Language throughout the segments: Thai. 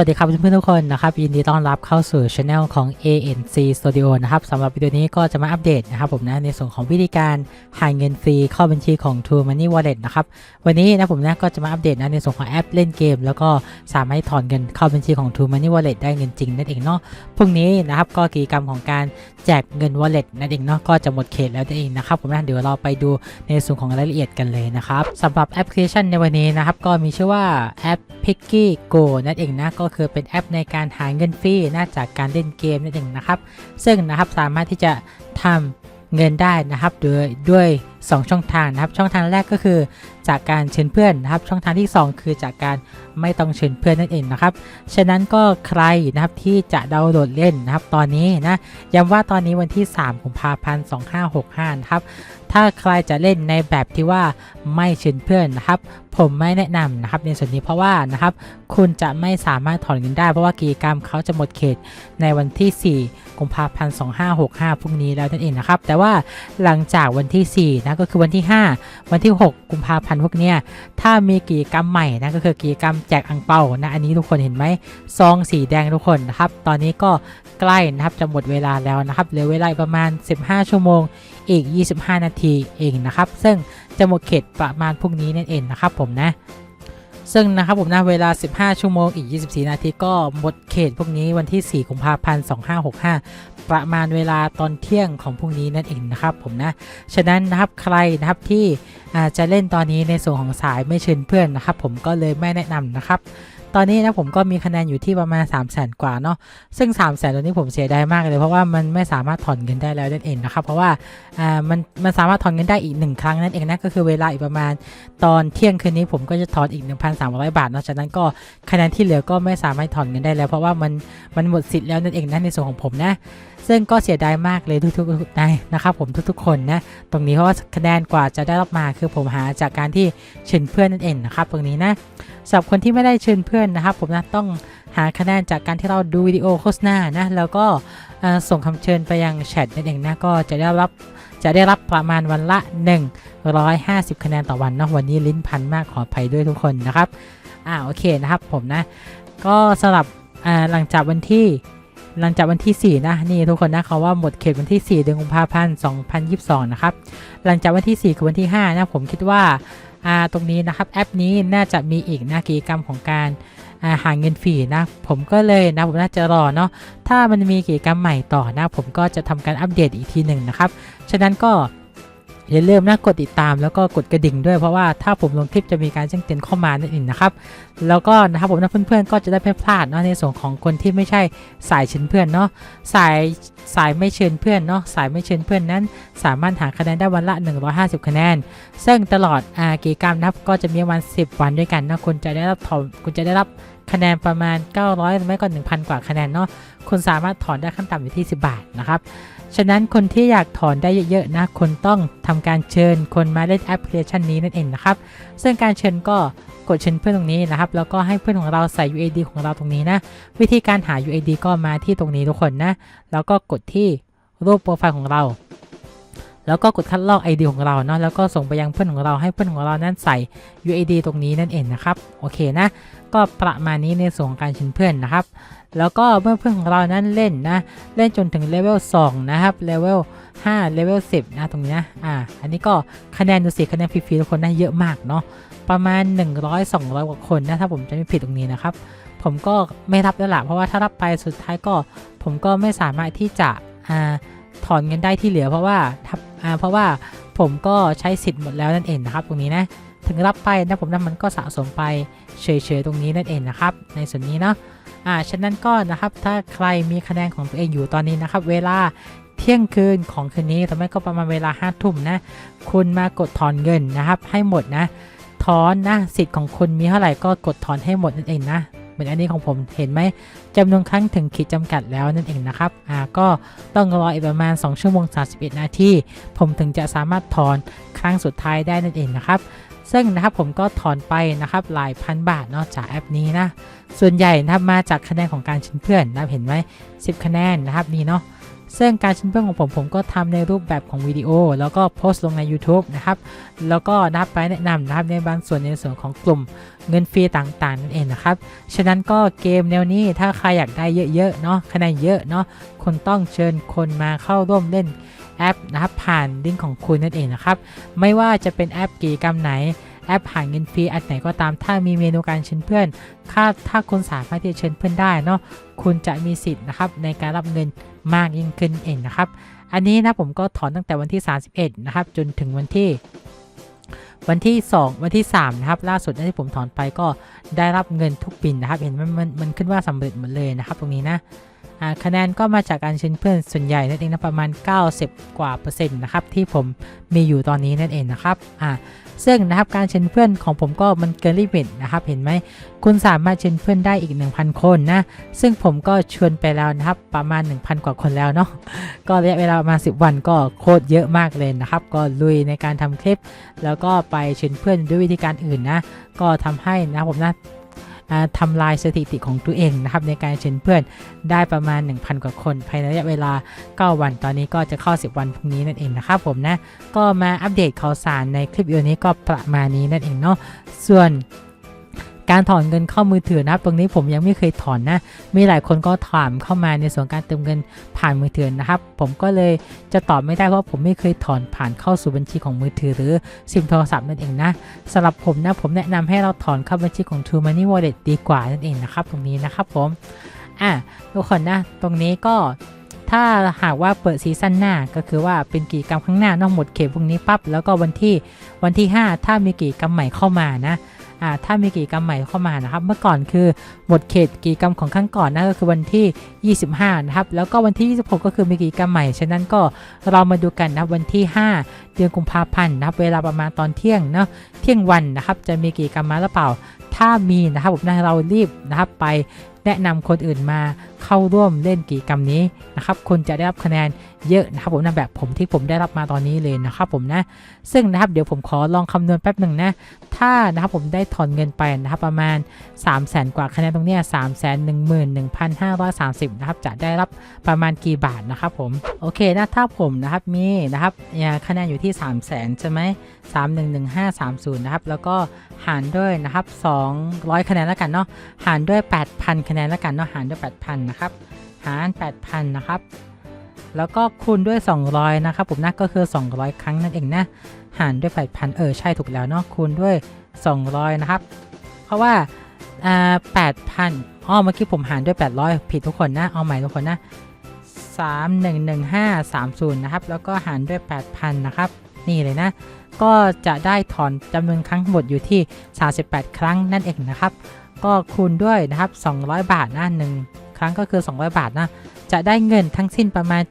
วัสดีครับเพื่อนๆทุกคนนะครับยินดีต้อนรับเข้าสู่ช anel ของ ANC Studio นะครับสำหรับวิดีโอนี้ก็จะมาอัปเดตนะครับผมนะในส่วนของวิธีการหาเงินฟรีเข้าบัญชีของ True Money Wallet นะครับวันนี้นะผมนะก็จะมาอัปเดตนะในส่วนของแอปเล่นเกม แล้วก็สามารถถอนเงินเข้าบัญชีของ True Money Wallet ได้เงินจริงนั่นเองเนาะพรุ่งนี้นะครับก็กิจกรรมของการแจกเงิน Wallet นั่นเองเนาะก็จะหมดเขตแล้วนั่นเองนะครับผมนะเดี๋ยวเราไปดูในส่วนของรายละเอียดกันเลยนะครับสำหรับแอปพลิเคชันในวันนี้นะครับก็มีชื่อว่าแอป Picky Go นั่นเองนะก็็คือเป็นแอปในการหาเงินฟรีนะจากการเล่นเกมนั่นเองนะครับ ซึ่งนะครับสามารถที่จะทำเงินได้นะครับโดยด้วย2 ช่องทางนะครับ ช่องทางแรกก็คือจากการเชิญเพื่อนนะครับ ช่องทางที่ 2 คือจากการไม่ต้องเชิญเพื่อนนั่นเองนะครับ ฉะนั้นก็ใครนะครับที่จะดาวน์โหลดเล่นนะครับ ตอนนี้นะย้ำว่าตอนนี้วันที่3กุมภาพันธ์2565นะครับถ้าใครจะเล่นในแบบที่ว่าไม่เชิญเพื่อนนะครับ ผมไม่แนะนำนะครับในส่วนนี้เพราะว่านะครับ คุณจะไม่สามารถถอนเงินได้เพราะว่ากิจกรรมเขาจะหมดเขตในวันที่ 4กุมภาพันธ์2565พรุ่งนี้แล้วนั่นเองนะครับ แต่ว่าหลังจากวันที่4นะก็คือวันที่ 5 วันที่ 6 กุมภาพันธ์พวกเนี้ยถ้ามีกิจกรรมใหม่นะก็คือกิจกรรมแจกอังเปานะอันนี้ทุกคนเห็นไหมซองสีแดงทุกคนนะครับตอนนี้ก็ใกล้นะครับจะหมดเวลาแล้วนะครับเหลือเวลาประมาณ 15 ชั่วโมงอีก 25 นาทีเองนะครับ ซึ่งจะหมดเขตประมาณพรุ่งนี้นั่นเองนะครับผมนะ ซึ่งนะครับผมนะเวลา 15 ชั่วโมงอีก 24 นาทีก็หมดเขตพวกนี้วันที่ 4 กุมภาพันธ์ 2565 ประมาณเวลาตอนเที่ยงของพรุ่งนี้นั่นเองนะครับผมนะ ฉะนั้นนะครับใครนะครับที่อาจะเล่นตอนนี้ในส่วนของสายไม่เชิญเพื่อนนะครับ ผมก็เลยไม่แนะนำนะครับ ตอนนี้นะผมก็มีคะแนนอยู่ที่ประมาณ 3 0 0แสนกว่าเนาะซึ่ง 3 0 0แสนตัวนี้ผมเสียดายมากเลย เพราะว่ามันไม่สามารถถอนเงินได้แล้วนั่นเองนะครับเพราะว่าอ่ามันมันสามารถถอนเงินได้อีกหนึ่งครั้งนั่นเองนะก็คือเวลาอีกประมาณตอนเที่ยงคืนนี้ผมก็จะถอนอีก 1,300 บาทเนาะจากนั้นก็คะแนนที่เหลือก็ไม่สามารถถอนเงินได้แล้ว เพราะว่ามันมันหมดสิทธิ์แล้วนั่นเองนะในส่วนของผมนะ ซึ่งก็เสียดายมากเลยทุกๆนายนะครับผมทุกๆคนนะตรงนี้เพราะว่าคะแนนกว่าจะได้รับมาคือผมหาจากการที่เชิญเพื่อนนั่นเองนะครับตรงนี้นะสำหรับคนที่ไม่ได้เชิญเพื่อนนะครับ ผมนะต้องหาคะแนนจากการที่เราดูวิดีโอโฆษณานะแล้วก็ส่งคำเชิญไปยังแชทนั่นเองนะก็จะได้รับจะได้รับประมาณวันละ 150 คะแนนต่อวันนะวันนี้ลิ้นพันมากขออภัยด้วยทุกคนนะครับอ่าโอเคนะครับผมนะก็สำหรับหลังจากวันที่ หลังจากวันที่ 4 นะ นี่ทุกคนนะเขาว่าหมดเขตวันที่ 4 เดือนกุมภาพันธ์ 2022 นะครับ หลังจากวันที่ 4 กับวันที่ 5 นะ ผมคิดว่าอ่าตรงนี้นะครับแอปนี้น่าจะมีอีกนะกิจกรรมของการาหาเงินฟรีนะ ผมก็เลยนะผมน่าจะรอเนาะถ้ามันมีกิจกรรมใหม่ต่อนะ ผมก็จะทำการอัปเดตอีกทีหนึ่งนะครับ ฉะนั้นก็ อย่าลืมนะกดติดตามแล้วก็กดกระดิ่งด้วยเพราะว่าถ้าผมลงคลิปจะมีการแจ้งเตือนเข้ามานั่นเองนะครับแล้วก็นะครับผมนะเพื่อนๆก็จะได้ไม่พลาดเนาะในส่วนของคนที่ไม่ใช่สายเชิญเพื่อนเนาะสายสายไม่เชิญเพื่อนเนาะสายไม่เชิญเพื่อนนั้น สามารถหาคะแนนได้วันละ 150 คะแนน ซึ่งตลอดอากิจกรรมนะครับก็จะมีวัน 10 วันด้วยกันนะคุณจะได้รับถอนคุณจะได้รับ คะแนนประมาณ 900หรือไม่ก็1,000 กว่าคะแนนเนาะคุณสามารถถอนได้ขั้นต่ำอยู่ที่ 10 บาทนะครับฉะนั้นคนที่อยากถอนได้เยอะๆนะคุณต้องทำการเชิญคนมาเล่นแอปพลิเคชันนี้นั่นเองนะครับ ซึ่งการเชิญก็กดเชิญเพื่อนตรงนี้นะครับ แล้วก็ให้เพื่อนของเราใส่ UAD ของเราตรงนี้นะ วิธีการหา UAD ก็มาที่ตรงนี้ทุกคนนะ แล้วก็กดที่รูปโปรไฟล์ของเรา แล้วก็กดคัดลอก ID ของเราเนาะแล้วก็ส่งไปยังเพื่อนของเราให้เพื่อนของเรานั้นใส่ UAD ตรงนี้นั่นเองนะครับโอเคนะก็ประมาณนี้ในส่วนของการชิญเพื่อนนะครับ แล้วก็เมื่อเพื่อนของเรานั้นเล่นนะเล่นจนถึงเลเวล2นะครับเลเวล5เลเวล10นะตรงนี้นะอ่าอันนี้ก็คะแนนดูสิคะแนนฟรีๆทุกคนได้เยอะมากเนาะประมาณ 100-200 กว่าคนนะถ้าผมจะไม่ผิดตรงนี้นะครับผมก็ไม่รับแล้วล่ะเพราะว่าถ้ารับไปสุดท้ายก็ ผมก็ไม่สามารถที่จะอ่าถอนเงินได้ที่เหลือเพราะว่าทับ อ่าเพราะว่าผมก็ใช้สิทธิ์หมดแล้วนั่นเองนะครับ ตรงนี้นะถึงรับไปนะผมนะมันก็สะสมไปเฉยๆตรงนี้นั่นเองนะครับ ในส่วนนี้เนาะอ่าฉะนั้นก็นะครับถ้าใครมีคะแนนของตัวเองอยู่ตอนนี้นะครับ เวลาเที่ยงคืนของคืนนี้ทำไมก็ประมาณเวลาห้าทุ่มนะ คุณมากดถอนเงินนะครับ ให้หมดนะ ถอนนะสิทธิ์ของคุณมีเท่าไหร่ก็กดถอนให้หมดนั่นเองนะ เหมือนอันนี้ของผมเห็นไหมจำนวนครั้งถึงขีดจำกัดแล้วนั่นเองนะครับอ่าก็ต้องรออีกประมาณ 2 ชั่วโมง 31 นาที ผมถึงจะสามารถถอนครั้งสุดท้ายได้นั่นเองนะครับซึ่งนะครับผมก็ถอนไปนะครับหลายพันบาทเนาะจากแอปนี้นะส่วนใหญ่นะครับมาจากคะแนนของการชินเพื่อนนะเห็นไหม10 คะแนนนะครับนี่เนาะ ซึ่งการเชิญเพื่อนของผมผมก็ทำในรูปแบบของวิดีโอ แล้วก็โพสต์ลงใน YouTube นะครับ แล้วก็นับไปแนะนำนะครับในบางส่วนในส่วนของกลุ่มเงินฟรีต่างๆนั่นเองนะครับ ฉะนั้นก็เกมแนวนี้ถ้าใครอยากได้เยอะๆเนาะคะแนนเยอะเนาะคุณต้องเชิญคนมาเข้าร่วมเล่นแอปนะครับผ่านลิงก์ของคุณนั่นเองนะครับ ไม่ว่าจะเป็นแอปกิจกรรมไหน แอปหาเงินฟรีอันไหนก็ตามถ้ามีเมนูการเชิญเพื่อนถ้าถ้าคุณสามารถที่จะเชิญเพื่อนได้เนาะคุณจะมีสิทธิ์นะครับในการรับเงินมากยิ่งขึ้นเองนะครับ อันนี้นะผมก็ถอนตั้งแต่วันที่ 31 นะครับ จนถึงวันที่วันที่ 2 วันที่3นะครับล่าสุดที่ผมถอนไปก็ได้รับเงินทุกปินนะครับ เห็นมันมันมันขึ้นว่าสำเร็จหมดเลยนะครับ ตรงนี้นะ คะแนนก็มาจากการเชิญเพื่อนส่วนใหญ่นั่นเองนะประมาณ 90 กว่าเปอร์เซ็นต์นะครับที่ผมมีอยู่ตอนนี้นั่นเองนะครับอ่าซึ่งนะครับการเชิญเพื่อนของผมก็มันเกินลิมิตนะครับเห็นไหมคุณสามารถเชิญเพื่อนได้อีก 1,000 คนนะซึ่งผมก็ชวนไปแล้วนะครับประมาณ 1,000 กว่าคนแล้วเนาะก็ระยะเวลาประมาณ10 วันก็โคตรเยอะมากเลยนะครับ ก็ลุยในการทำคลิป แล้วก็ไปเชิญเพื่อนด้วยวิธีการอื่นนะก็ทำให้นะผมนะอ่า ทำลายสถิติของตัวเองนะครับในการเชิญเพื่อนได้ประมาณ 1,000 กว่าคน ภายในระยะเวลา 9 วันตอนนี้ก็จะเข้า 10 วันพรุ่งนี้นั่นเองนะครับผมนะ ก็มาอัปเดตข่าวสารในคลิปวิดีโอนี้ก็ประมาณนี้นั่นเองเนาะส่วน การถอนเงินเข้ามือถือนะครับ ตรงนี้ผมยังไม่เคยถอนนะ มีหลายคนก็ถามเข้ามาในส่วนการเติมเงินผ่านมือถือนะครับ ผมก็เลยจะตอบไม่ได้เพราะผมไม่เคยถอนผ่านเข้าสู่บัญชีของมือถือหรือซิมโทรศัพท์นั่นเองนะสำหรับผมนะผมแนะนำให้เราถอนเข้าบัญชีของ True Money Wallet ดีกว่านั่นเองนะครับ ตรงนี้นะครับผมอะทุกคนนะ ตรงนี้ก็ถ้าหากว่าเปิดซีซั่นหน้าก็คือว่าเป็นกิจกรรมข้างหน้านอกหมดเขตพวกนี้ปั๊บแล้วก็วันที่วันที่ 5 ถ้ามีกิจกรรมใหม่เข้ามานะ อ่าถ้ามีกิจกรรมใหม่เข้ามานะครับ เมื่อก่อนคือหมดเขตกิจกรรมของข้างก่อนนะก็คือวันที่ 25 นะครับ แล้วก็วันที่ 26 ก็คือมีกิจกรรมใหม่ ฉะนั้นก็เรามาดูกันนะครับวันที่ 5 เดือนกุมภาพันธ์นะครับ เวลาประมาณตอนเที่ยงเนาะเที่ยงวันนะครับ จะมีกิจกรรมมาหรือเปล่า ถ้ามีนะครับผมนะเรารีบนะครับไปแนะนำคนอื่นมาเข้าร่วมเล่นกิจกรรมนี้นะครับคุณจะได้รับคะแนนเยอะนะครับผมนะแบบผมที่ผมได้รับมาตอนนี้เลยนะครับผมนะ ซึ่งนะครับเดี๋ยวผมขอลองคำนวณแป๊บหนึ่งนะ ถ้านะครับผมได้ถอนเงินไปนะครับประมาณ 3 0 0แสนกว่าคะแนนตรงเนี้ยสามแสนหนึ่งหมื่นหนึ่งพันห้าร้อยสามสิบนะครับจะได้รับประมาณกี่บาทนะครับผมโอเคนะถ้าผมนะครับมีนะครับคะแนนอยู่ที่ 3 0 0แสนใช่ไหมสามหนึ่งหนึ่งห้าสามศูนย์นะครับแล้วก็หารด้วยนะครับ200คะแนนแล้วกันเนาะหารด้วย 8,000 คะแนนแล้วกันเนาะหารด้วย 8,000นะครับ หาร 8,000 นะครับ แล้วก็คูณด้วย 200 นะครับผมนะก็คือ 200 ครั้งนั่นเองนะ หารด้วย 8,000 เออ ใช่ถูกแล้วเนาะ คูณด้วย 200 นะครับ เพราะว่าอ่า8,000อ๋อเมื่อกี้ผมหารด้วย 800 ผิดทุกคนนะ เอาใหม่ทุกคนนะ 311530 นะครับ แล้วก็หารด้วย 8,000 นะครับ นี่เลยนะก็จะได้ถอนจำนวนครั้งหมดอยู่ที่ 38 ครั้งนั่นเองนะครับ ก็คูณด้วยนะครับ 200 บาทนะหนึ่ง ครั้งก็คือ 200 บาทนะ จะได้เงินทั้งสิ้นประมาณ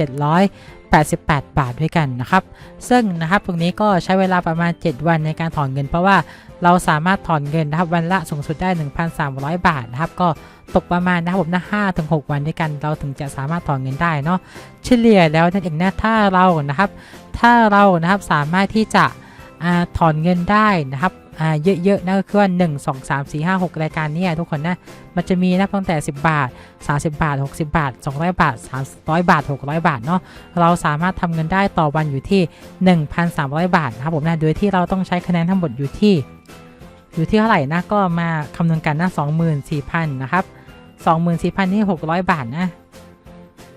7,788 บาทด้วยกันนะครับ ซึ่งนะครับตรงนี้ก็ใช้เวลาประมาณ 7 วันในการถอนเงิน เพราะว่าเราสามารถถอนเงินนะครับวันละสูงสุดได้ 1,300 บาทนะครับก็ตกประมาณนะครับผมนะ5ถึง6วันด้วยกัน เราถึงจะสามารถถอนเงินได้เนาะเฉลี่ยแล้วนั่นเองนะถ้าเรานะครับ ถ้าเรานะครับสามารถที่จะอาถอนเงินได้นะครับ อ่าเยอะๆนะก็คือว่า1 2 3 4 5 6 รายการเนี่ยทุกคนนะ มันจะมีนะตั้งแต่ 10 บาท 30 บาท 60 บาท 200 บาท 300 บาท 600 บาทเนาะเราสามารถทำเงินได้ต่อวันอยู่ที่ 1,300 บาทนะครับผมนะโดยที่เราต้องใช้คะแนนทั้งหมดอยู่ที่ อยู่ที่เท่าไหร่นะก็มาคำนวณกันนะ24,000นะครับ24,000นี่600 บาทนะ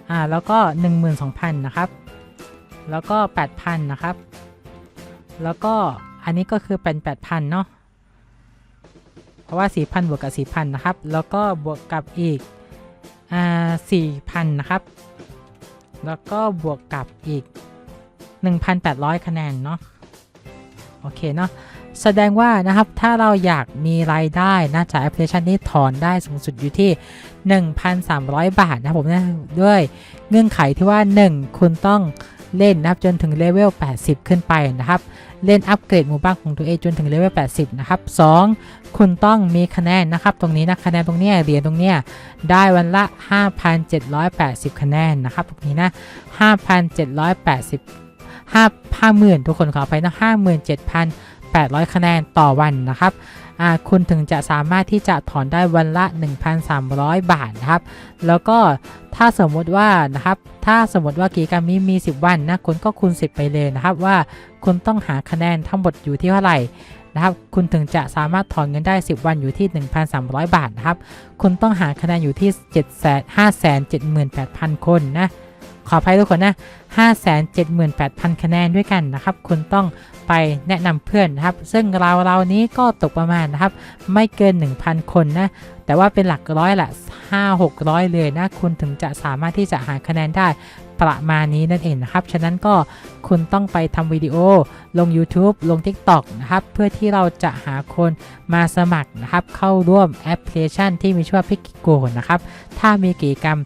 อ่าแล้วก็ 12,000นะครับแล้วก็ 8,000นะครับแล้วก็ อันนี้ก็คือเป็น8,000เนาะเพราะว่า 4,000 บวกกับ 4,000 นะครับ แล้วก็บวกกับอีกอ่า4,000 นะครับ แล้วก็บวกกับอีก 1,800 คะแนนเนาะโอเคเนาะแสดงว่านะครับถ้าเราอยากมีรายได้นะจากแอปพลิเคชันนี้ถอนได้สูงสุดอยู่ที่ 1,300 บาทนะผมนะด้วยเงื่อนไขที่ว่า 1 คุณต้อง เล่นนะครับจนถึงเลเวล 80 ขึ้นไปนะครับ เล่นอัปเกรดหมู่บ้านของตัวเองจนถึงเลเวล 80 นะครับ 2 คุณต้องมีคะแนนนะครับตรงนี้นะคะแนนตรงเนี้ยเหรียญตรงเนี้ยได้วันละ 5,780 คะแนนนะครับตรงนี้นะ 5,780 5 50,000 ทุกคนขอไปนะ 57,800 คะแนนต่อวันนะครับ คุณถึงจะสามารถที่จะถอนได้วันละ 1,300 บาทนะครับ แล้วก็ถ้าสมมติว่านะครับ ถ้าสมมติว่ากิจกรรมนี้มี 10 วันนะคุณก็คูณ 10 ไปเลยนะครับว่าคุณต้องหาคะแนนทั้งหมดอยู่ที่เท่าไหร่นะครับคุณถึงจะสามารถถอนเงินได้ 10 วันอยู่ที่ 1,300 บาทนะครับ คุณต้องหาคะแนนอยู่ที่ 7,578,000 คนนะ ขออภัยทุกคนนะ578,000 คะแนนด้วยกันนะครับ คุณต้องไปแนะนำเพื่อนนะครับ ซึ่งเราเรานี้ก็ตกประมาณนะครับ ไม่เกิน 1,000 คนนะ แต่ว่าเป็นหลักร้อยละ5 600 เลยนะ คุณถึงจะสามารถที่จะหาคะแนนได้ประมาณนี้นั่นเองนะครับ ฉะนั้นก็คุณต้องไปทำวิดีโอลง YouTube ลง TikTok นะครับ เพื่อที่เราจะหาคนมาสมัครนะครับ เข้าร่วมแอปพลิเคชันที่มีชื่อว่า p i k i g o นะครับ ถ้ามีกิจกรรม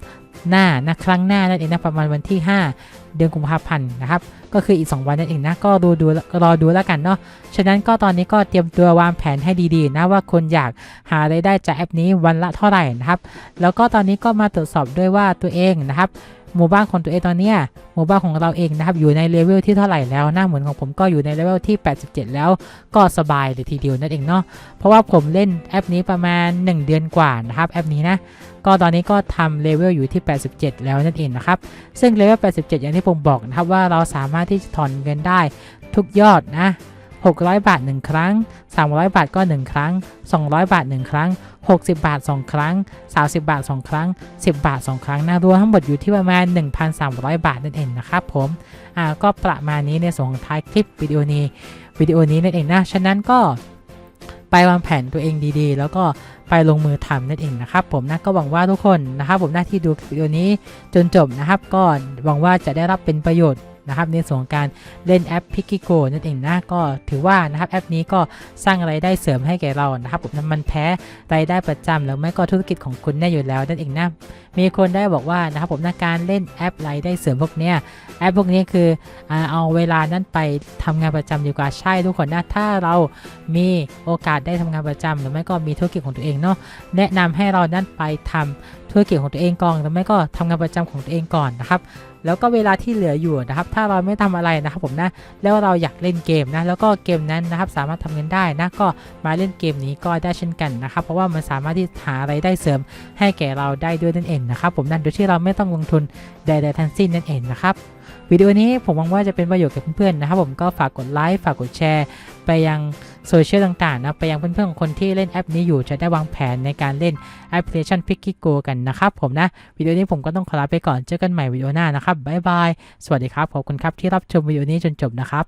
หน้านะครั้งหน้านั่นเองนะประมาณวันที่ 5 เดือนกุมภาพันธ์นะครับก็คืออีก 2 วันนั่นเองนะก็ดูดูรอดูแล้วกันเนาะฉะนั้นก็ตอนนี้ก็เตรียมตัววางแผนให้ดีๆนะว่าคนอยากหารายได้จากแอปนี้วันละเท่าไหร่นะครับแล้วก็ตอนนี้ก็มาตรวจสอบด้วยว่าตัวเองนะครับ หมู่บ้านของตัวเองตอนเนี้ยหมู่บ้านของเราเองนะครับอยู่ในเลเวลที่เท่าไหร่แล้วนะเหมือนของผมก็อยู่ในเลเวลที่ 87 แล้วก็สบายเลยทีเดียวนั่นเองเนาะเพราะว่าผมเล่นแอปนี้ประมาณ 1 เดือนกว่านะครับแอปนี้นะก็ตอนนี้ก็ทำเลเวลอยู่ที่ 87 แล้วนั่นเองนะครับซึ่งเลเวล 87 อย่างที่ผมบอกนะครับว่าเราสามารถที่จะถอนเงินได้ทุกยอดนะ 600 บาท 1 ครั้ง 300 บาทก็ 1 ครั้ง 200 บาท 1 ครั้ง 60 บาท 2 ครั้ง 30 บาท 2 ครั้ง 10 บาท 2 ครั้งนะรวมทั้งหมดอยู่ที่ประมาณ 1,300 บาทนั่นเองนะครับผมอ่าก็ประมาณนี้ในส่วนของท้ายคลิปวิดีโอนี้วิดีโอนี้นั่นเองนะฉะนั้นก็ไปวางแผนตัวเองดีๆ แล้วก็ไปลงมือทำนั่นเองนะครับผมนะก็หวังว่าทุกคนนะครับผมหน้าที่ดูวิดีโอนี้จนจบนะครับก็หวังว่าจะได้รับเป็นประโยชน์ นะครับในส่วนของการเล่นแอปพิกิโกนั่นเองนะก็ถือว่านะครับแอปนี้ก็สร้างไรายได้เสริมให้แก่เรานะครับผมมันแพ้รายได้ประจำแล้วไม่ก็ธุรกิจของคุณแน่อยู่แล้วนั่นเองนะ มีคนได้บอกว่านะครับผมในการเล่นแอปรายได้เสริมพวกเนี้ยแอปพวกนี้คือเอาเวลานั้นไปทำงานประจำดีกว่าใช่ทุกคนนะถ้าเรามีโอกาสได้ทำงานประจำหรือไม่ก็มีธุรกิจของตัวเองเนาะแนะนำให้เรานั้นไปทำธุรกิจของตัวเองก่อนหรือไม่ก็ทำงานประจำของตัวเองก่อนนะครับแล้วก็เวลาที่เหลืออยู่นะครับ ถ้าเราไม่ทำอะไรนะครับผมนะ แล้วเราอยากเล่นเกมนะ แล้วก็เกมนั้นนะครับสามารถทำเงินได้นะ ก็มาเล่นเกมนี้ก็ได้เช่นกันนะครับ เพราะว่ามันสามารถที่หาอะไรายได้เสริมให้แก่เราได้ด้วยนั่นเองนะครับผมนั่นโดยที่เราไม่ต้องลงทุนใดๆทั้งสิ้นนั่นเองนะครับวิดีโอนี้ผมหวังว่าจะเป็นประโยชน์กับเพื่อนๆนะครับผมก็ฝากกดไลค์ฝากกดแชร์ ไปยังโซเชียลต่างๆนะไปยังเพื่อนๆของคนที่เล่นแอปนี้อยู่จะได้วางแผนในการเล่นแอปพลิเคชัน p i k i g o กันนะครับผมนะ วิดีโอนี้ผมก็ต้องขอลาไปก่อนเจอกันใหม่วิดีโอหน้านะครับบ๊ายบายสวัสดีครับขอบคุณครับที่รับชมวิดีโอนี้จนจบนะครับ